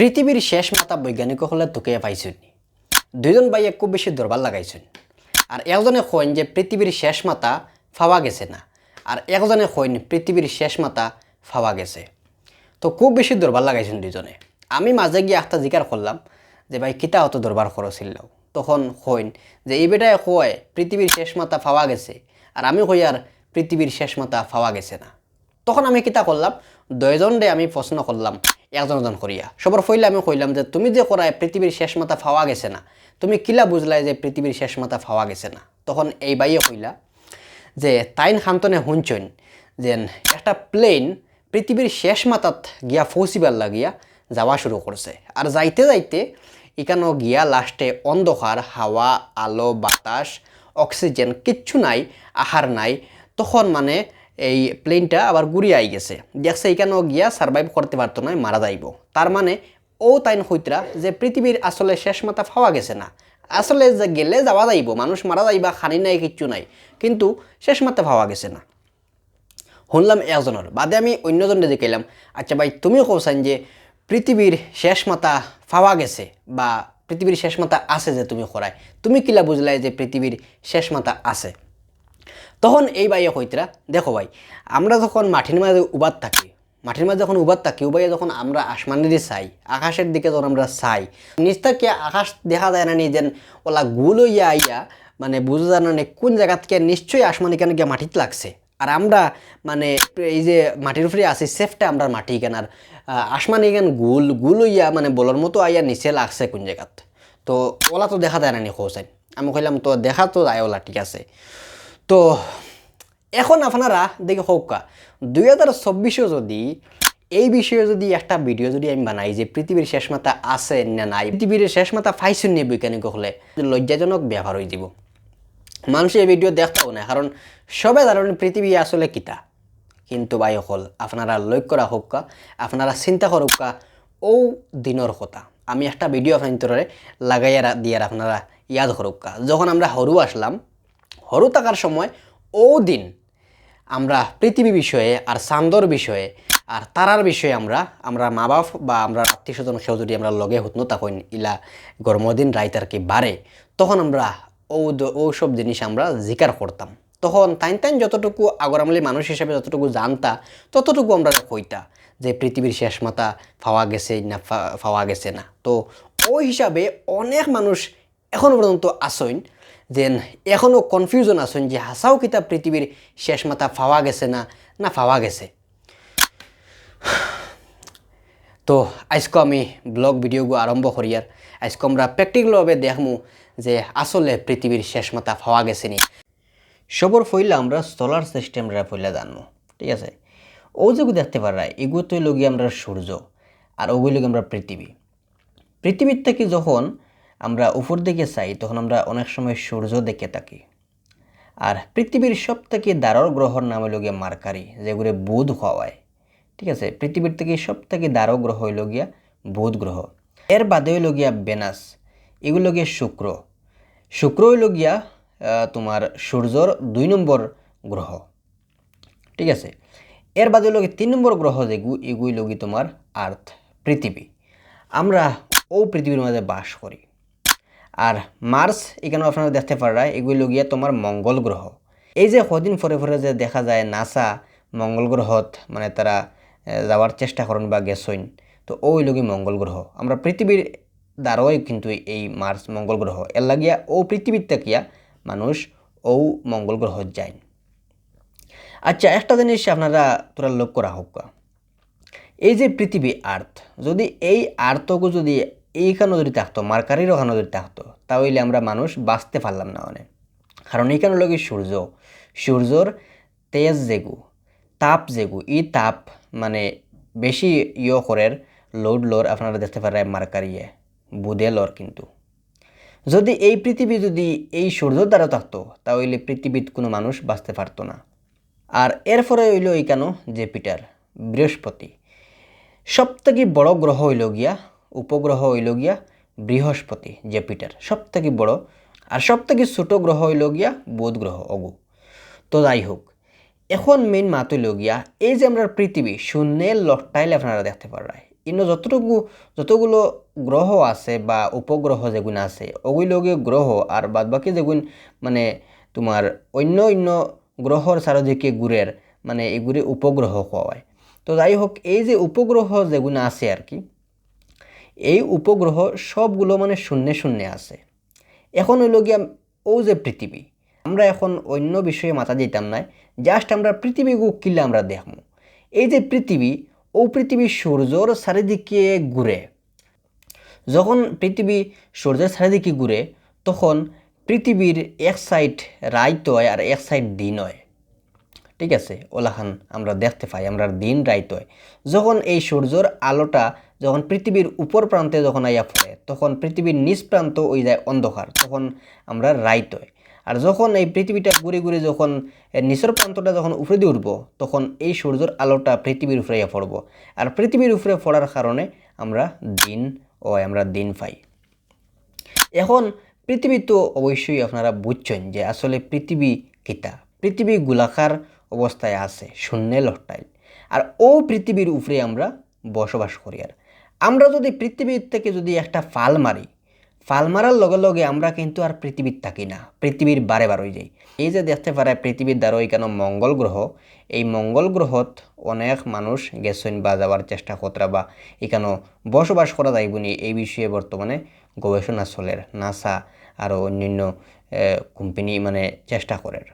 পৃথিবীর শেষ মাতা বৈজ্ঞানিক হলে তোকে পাইছেন। দুইজন ভাইয়ে খুব বেশি দরবার লাগাইছেন। আর একজনে কইন যে পৃথিবীর শেষ মাতা ফাওয়া গেছে না, আর একজনে কইন পৃথিবীর শেষ মাতা ফাওয়া গেছে। তো খুব বেশি দরবার লাগাইছেন দুজনে আমি মাঝে গিয়ে একটা জিকার করলাম যে ভাই কিতা অত দরবার করছিল তখন কইন যে এই বেটায় কয় পৃথিবীর শেষ মাতা ফাওয়া গেছে, আর আমি কই, আর পৃথিবীর শেষ মাতা ফাওয়া গেছে না। তখন আমি কিতা করলাম দুইজনরে আমি প্রশ্ন করলাম একজন একজন করিয়া। সবার ফইলে আমি কইলাম যে, তুমি যে করায় পৃথিবীর শেষ মাথা ফাওয়া গেছে না। তুমি কিলা বুঝলাই যে, পৃথিবীর শেষ মাথা ফাওয়া গেছে না? তখন এই বাইয়ে কইলা যে, তাইন খান্তনে শুনছইন যে, একটা প্লেন পৃথিবীর শেষ মাথাত গিয়া ফৌসিবার লাগিয়া যাওয়া শুরু করছে। আর যাইতে যাইতে ইকানো গিয়া লাস্টে অন্ধকার, হাওয়া, আলো, বাতাস, অক্সিজেন কিচ্ছু নাই, আহার নাই। তখন মানে এই প্লেনটা আবার ঘুরিয়ে আই গেছে। দেখছে এখানেও গিয়া সার্ভাইভ করতে পারতো না, মারা যাইব। তার মানে ও তাইন হইতরা যে পৃথিবীর আসলে শেষ মাথা ফাওয়া গেছে না। আসলে যে গেলে যাওয়া যাইব, মানুষ মারা যাইবা, খানি নাই, কিচ্ছু নাই। কিন্তু শেষ মাথা ফাওয়া গেছে না। শুনলাম একজনের, বাদে আমি অন্যজনে দেখাইলাম। আচ্ছা ভাই, তুমিও কৌছেন যে পৃথিবীর শেষ মাথা ফাওয়া গেছে বা পৃথিবীর শেষ মাথা আছে যে তুমি করায়, তুমি কিলা বুঝলাই যে পৃথিবীর শেষ মাথা আছে? তখন এই বাইয়ে কইতরা, দেখো ভাই, আমরা যখন মাটির মাঝে উবাদ থাকি মাটির মাঝে যখন উবাদ থাকি, উবাইয়ে যখন আমরা আসমানের দিকে চাই, আকাশের দিকে যখন আমরা চাই নিচ থেকে আকাশ দেখা যায় না নি, যেন ওলা গুল ইয়া আইয়া মানে বুঝা যায় না কোন জায়গা থেকে নিশ্চয়ই আসমানি কেন গিয়ে মাটিতে লাগছে। আর আমরা মানে এই যে মাটির উপরে আছি, সেফটা আমরা মাটি কেন, আর আসমান এখান গুল গুল ইয়া মানে বলার মতো আইয়া নিচে লাগছে কোন জায়গাত। তো ওলা তো দেখা যায় না নি খোঁজেন আমি কইলাম, তো দেখা তো যায় ওলা, ঠিক আছে। তো এখন আপনারা দেখে হোক দুই হাজার চব্বিশেও যদি এই বিষয়ে যদি একটা ভিডিও যদি আমি বানাই যে পৃথিবীর শেষ মাথা আছে না নাই পৃথিবীর শেষ মাথা পাইছেন নি বৈজ্ঞানিক হলে লজ্জাজনক ব্যবহার হয়ে যাব। মানুষ এই ভিডিও দেখতেও না কারণ সবে ধারণে পৃথিবী আসলে কিতা। কিন্তু ভাই হল আপনারা লক্ষ্য রাখুক আপনারা চিন্তা করুক ও দিনের কথা। আমি একটা ভিডিও আপনার লাগাইয়া দিয়ে, আপনারা ইয়াদ করুক যখন আমরা হরু আসলাম হরু থাকার সময় ও দিন আমরা পৃথিবী বিষয়ে আর চান্দর বিষয়ে আর তারার বিষয়ে আমরা আমরা মা বাপ বা আমরা আত্মীয় স্বজন সেও যদি আমরা লগে হতনো তখন ইলা গরমদিন রাইত আর কি বাড়ে, তখন আমরা ও সব জিনিস আমরা জিকার করতাম। তখন তাইন তাইন যতটুকু আগরামলি মানুষ হিসেবে যতটুকু জানতা, ততটুকু আমরা কইতা যে পৃথিবীর শেষ মাথা পাওয়া গেছে না ফা- পাওয়া গেছে না। তো ওই হিসাবে অনেক মানুষ এখনও পর্যন্ত আসইন। যেন এখনও কনফিউজন আসুন যে হাসাও কিতাব পৃথিবীর শেষ মাথা পাওয়া গেছে না না পাওয়া গেছে? তো, আজকে আমি ব্লগ ভিডিওগু আরম্ভ করি আর আজকে আমরা প্র্যাকটিক্যালভাবে দেখমু যে আসলে পৃথিবীর শেষ মাথা পাওয়া গেছে নি। সবর ফইলা আমরা সোলার সিস্টেমরা ফইলা জানব ঠিক আছে? ও যেগুলো দেখতে পারা এগুলো তো লগি আমরা সূর্য, আর ওগুলো আমরা পৃথিবী। পৃথিবীর থেকে যখন আমরা উপর দিকে চাই, তখন আমরা অনেক সময় সূর্য দেখে থাকি। আর পৃথিবীর সব থেকে দারর গ্রহর নাম হইল গিয়া মার্কারি, যেগুলো বুধ হওয়ায়। ঠিক আছে? পৃথিবীর থেকে সব থেকে দারো গ্রহ হইল গিয়া বুধ গ্রহ। এর বাদে হইল গিয়া বেনাস এগুলো গিয়া শুক্র। শুক্র হইল গিয়া তোমার সূর্যর দুই নম্বর গ্রহ। ঠিক আছে? এর বাদে গিয়ে তিন নম্বর গ্রহ যেগু এগুই লগি তোমার আর্থ, পৃথিবী। আমরা ও পৃথিবীর মাঝে বাস করি। আর মার্স এখানে আপনারা দেখতে পারা এগুলো গিয়া তোমার মঙ্গল গ্রহ। এই যে কদিন পরে পরে যে দেখা যায় নাসা মঙ্গল গ্রহত মানে তারা যাওয়ার চেষ্টা করেন বা গেছইন তো ওই লগি মঙ্গল গ্রহ। আমরা পৃথিবীর দ্বারাই কিন্তু এই মার্স মঙ্গল গ্রহ। এর লাগিয়া ও পৃথিবীর তাকিয়া মানুষ ও মঙ্গল গ্রহ যায় আচ্ছা একটা জিনিস আপনারা তোরা লক্ষ্য রাখুক এই যে পৃথিবী আর্থ, যদি এই আর্থকে যদি এইখানে যদি থাকতো, মার্কারির ওখানে যদি থাকতো, তাহলে আমরা মানুষ বাঁচতে পারলাম না অনেক কারণ এইখানে লোক সূর্য। সূর্যর তেজ যেগু তাপ যেগু এই তাপ মানে বেশি ইয় করের লোড লোর আপনারা দেখতে পারেন মার্কারিয়ে বুধে লর কিন্তু। যদি এই পৃথিবী যদি এই সূর্যর দ্বারা থাকতো, তাহলে পৃথিবীত কোনো মানুষ বাঁচতে পারতো না। আর এরপরে হইল এই কেন জেপিটার বৃহস্পতি। সবথেকে বড় গ্রহ হইল গিয়া উপগ্রহ হইল গিয়া বৃহস্পতি, জেপিটার। সবথেকে বড় আর সবথেকে ছোট গ্রহ হইল গিয়া বুধ গ্রহ অগু। তো যাই হোক, এখন মেইন মাত হইল গিয়া এই যে আমরা পৃথিবী শূন্যের লটটাইলে আপনারা দেখতে পারায় ইন্য যতটুকু, যতগুলো গ্রহ আছে বা উপগ্রহ যেগুলো আছে ওগুলোকে গ্রহ আর বাদ বাকি যেগুন মানে তোমার অন্য অন্য গ্রহর চারিদিকে ঘুরের মানে এগুলি উপগ্রহ হয় তো যাই হোক, এই যে উপগ্রহ যেগুলো আছে আর কি এই উপগ্রহ সবগুলো মানে শূন্যে শূন্যে আছে। এখন হইল গিয়া ও যে পৃথিবী, আমরা এখন অন্য বিষয়ে মাথা দিতাম না জাস্ট আমরা পৃথিবী কিলে আমরা দেখব এই যে পৃথিবী, ও পৃথিবী সূর্যর চারিদিকে ঘুরে। যখন পৃথিবী সূর্যের চারিদিকে ঘুরে, তখন পৃথিবীর এক সাইড রাইত হয় আর এক সাইড দিন হয়। ঠিক আছে, ওলাখান, আমরা দেখতে পাই, আমরা দিন রাইত হয়। যখন এই সূর্যর আলোটা যখন পৃথিবীর উপর প্রান্তে যখন আইয়া পড়ে, তখন পৃথিবীর নিচ প্রান্ত ওই যায় অন্ধকার, তখন আমরা রাইত হয় আর যখন এই পৃথিবীটা ঘুরে ঘুরে যখন নিচের প্রান্তটা যখন উপরে দিয়ে উঠবো, তখন এই সূর্যের আলোটা পৃথিবীর উপরে পড়ব। আর পৃথিবীর উপরে পড়ার কারণে আমরা দিন ও আমরা দিন পাই। এখন পৃথিবী তো অবশ্যই আপনারা বুঝছেন যে আসলে পৃথিবী কিতা? পৃথিবী গোলাকার অবস্থায় আছে, শূন্যে লহটাইল আর ও পৃথিবীর উপরে আমরা বসবাস করি আর। আমরা যদি পৃথিবীর থেকে যদি একটা ফাল মারি, ফাল মারার লগে লগে আমরা কিন্তু আর পৃথিবীর থাকি না, পৃথিবীর বারে বারোই যাই। এই যে দেখতে পারে পৃথিবীর দ্বারা কেন মঙ্গল গ্রহ, এই মঙ্গল গ্রহত অনেক মানুষ গেছেন বা যাওয়ার চেষ্টা কতরা বা এখানে বসবাস করা যাইব নি এই বিষয়ে বর্তমানে গবেষণা চলের নাসা আরও অন্যান্য কোম্পানি মানে চেষ্টা করের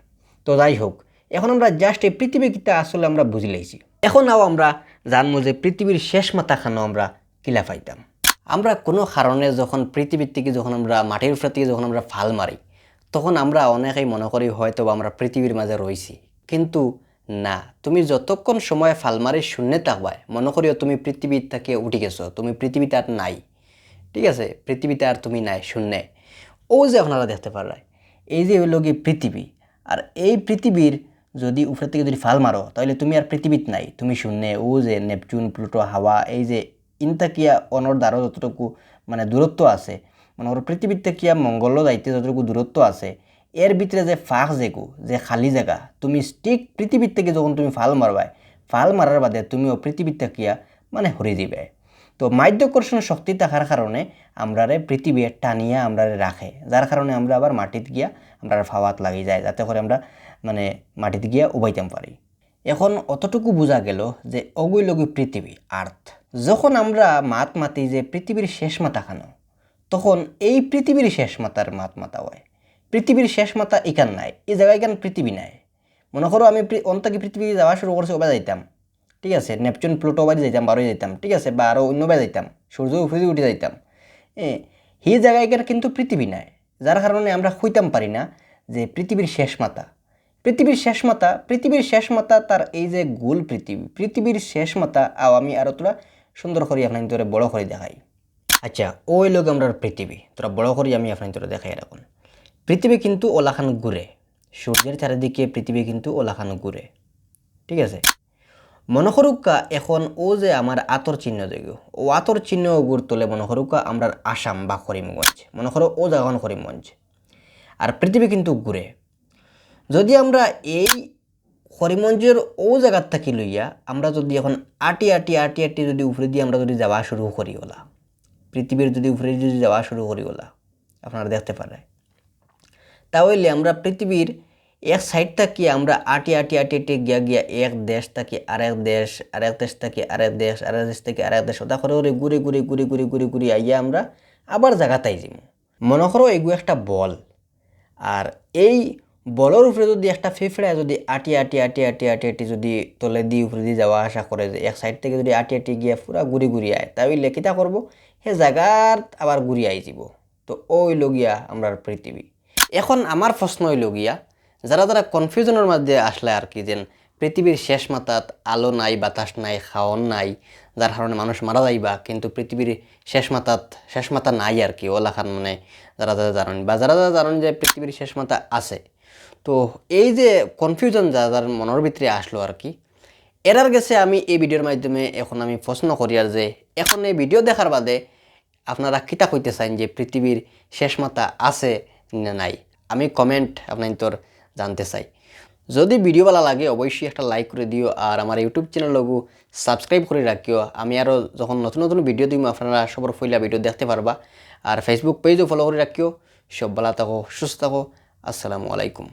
তো যাই হোক, এখন আমরা জাস্ট এই পৃথিবীটা আসলে আমরা বুঝি লাইছি এখন আমরা জানব যে পৃথিবীর শেষ মাথাখানো আমরা কিলা পাইতাম আমরা কোনো কারণে যখন পৃথিবীর থেকে যখন আমরা মাটির উপর থেকে যখন আমরা ফাল মারি তখন আমরা অনেকেই মনে করি হয়তো আমরা পৃথিবীর মাঝে রয়েছি কিন্তু না, তুমি যতক্ষণ সময় ফাল ফালমারি শূন্যে থাকবায় মনে করিও তুমি পৃথিবীর থেকে উঠে গেছো, তুমি পৃথিবীতে আর নাই। ঠিক আছে পৃথিবীতে আর তুমি নাই, শূন্যে। ও যে আপনারা দেখতে পারায় এই যে হইল কি পৃথিবী আর এই পৃথিবীর যদি উপরে থেকে যদি ফাল মারো তাহলে তুমি আর পৃথিবীত নাই, তুমি শূন্যে। ও যে নেপচুন, প্লুটো হাওয়া এই যে ইনতাকিয়া অনর দ্বারা যতটুকু মানে দূরত্ব আছে মানে ওর পৃথিবীর থেকে মঙ্গল যাইতে যতটুকু দূরত্ব আছে এর ভিতরে যে ফাঁক যেগু যে খালি জায়গা তুমি স্টিক পৃথিবীর থেকে যখন তুমি ফাল মারবাই ফাল মারার বাদে তুমিও পৃথিবীর থাকিয়া মানে হরে দিবে তো মাধ্যাকর্ষণ শক্তি থাকার কারণে আমরারে পৃথিবী টানিয়া আমরারে রাখে যার কারণে আমরা আবার মাটিতে গিয়া আমরা ফাওয়াত লাগি যায়, যাতে করে আমরা মানে মাটিতে গিয়া উবাইতাম পারি এখন অতটুকু বোঝা গেল যে অগুই লগি পৃথিবী আর্থ। যখন আমরা মাত মাতি যে পৃথিবীর শেষ মাথা খানো, তখন এই পৃথিবীর শেষ মাতার মাত মাতা হয়। পৃথিবীর শেষ মাথা এখান নাই, এই জায়গায় এখান পৃথিবী নাই। মনে করো আমি অন্তকে পৃথিবী যাওয়া শুরু করছি ওবা যাইতাম। ঠিক আছে, নেপচুন প্লুটো বাড়ি যাইতাম বারোই যাইতাম। ঠিক আছে, বা আরও অন্য বাই যাইতাম সূর্য উপরে উঠে যাইতাম। এ, সেই জায়গায় কিন্তু পৃথিবী নাই। যার কারণে আমরা খুঁজতাম পারি না যে পৃথিবীর শেষ মাতা। পৃথিবীর শেষ মাতা পৃথিবীর শেষ মাতা তার এই যে গোল পৃথিবী, পৃথিবীর শেষ মাতা আও আমি আরও তোরা সুন্দর করি আপনার তোরে বড় করে দেখাই। আচ্ছা ওই লোক আমরা পৃথিবী, তোরা বড় করি আমি আপনার তোরা দেখাই এরকম। পৃথিবী কিন্তু ওলাখান ঘুরে, সূর্যের চারিদিকে পৃথিবী কিন্তু ওলাখান ঘুরে, ঠিক আছে? মনে করুকা এখন ও যে আমার আতর চিহ্ন দেখো, ও আতর চিহ্ন গুড় তোলে মনে করুকা আমরা আসাম বা করিমগঞ্জ, মনে করো ও জায়গা করিমগঞ্জ। আর পৃথিবী কিন্তু ঘুরে যদি আমরা এই করিমগঞ্জের ও জায়গার থাকি লইয়া, আমরা যদি এখন আটি আটি আটি আটি যদি উপরে দিয়ে আমরা যদি যাওয়া শুরু করি ওলা, পৃথিবীর যদি উপরে যদি যাওয়া শুরু করি ওলা, আপনারা দেখতে পারে তাহলে আমরা পৃথিবীর এক সাইড থাকি, আমরা আটি আটি আটি আটি গিয়া গিয়া এক দেশ থাকি, আরেক দেশ আরেক দেশ থাকি, আরেক দেশ আরেক দেশ থেকে, আরেক দেশ, ওটা করে করে ঘুরে ঘুরে ঘুরে ঘুরে ঘুরে ঘুরে আইয়া আমরা আবার জায়গাতাই যাই মনে করো এগুলো একটা বল, আর এই বলের উপরে যদি একটা ফিফড়া যদি আটি আটি আটি আটি আটি আটি যদি তলে দিয়ে উপরে দিয়ে যাওয়া আসা করে যে এক সাইড থেকে যদি আটি আটি গিয়ে পুরা ঘুরি ঘুরি আয় তাহলে কিতা করব সে জায়গার আবার ঘুরি আই যাব। তো ওই লগিয়া আমরা পৃথিবী এখন আমার প্রশ্ন হইল গিয়া যারা যারা কনফিউশনের মধ্যে আসলে আর কি যেন পৃথিবীর শেষ মাথাত আলো নাই, বাতাস নাই খাওয়ন নাই যার কারণে মানুষ মারা যাইবা কিন্তু পৃথিবীর শেষ মাথাত, শেষ মাথা নাই আর কি, ওলাখান মানে যারা যারা জানেন বা যারা যারা জানেন যে পৃথিবীর শেষ মাথা আছে। তো এই যে কনফিউশন যা যার মনের ভিতরে আসলো আর কি এরার গেছে আমি এই ভিডিওর মাধ্যমে এখন আমি প্রশ্ন করি আর যে, এখন এই ভিডিও দেখার বাদে আপনারা কিতা কইতে চান যে পৃথিবীর শেষ মাথা আছে না নাই? আমি কমেন্ট আপনার তোর জানতে চাই। যদি ভিডিও ভালো লাগে অবশ্যই একটা লাইক করে দিও আর আমার ইউটিউব চ্যানেলগু সাবস্ক্রাইব করে রাখিও আমি আরও যখন নতুন নতুন ভিডিও দিই আপনারা সবার ফইলা ভিডিও দেখতে পারবা আর ফেসবুক পেজও ফলো করে রাখিও সব ভালো থাকো, সুস্থ থাকো। আসসালামু আলাইকুম।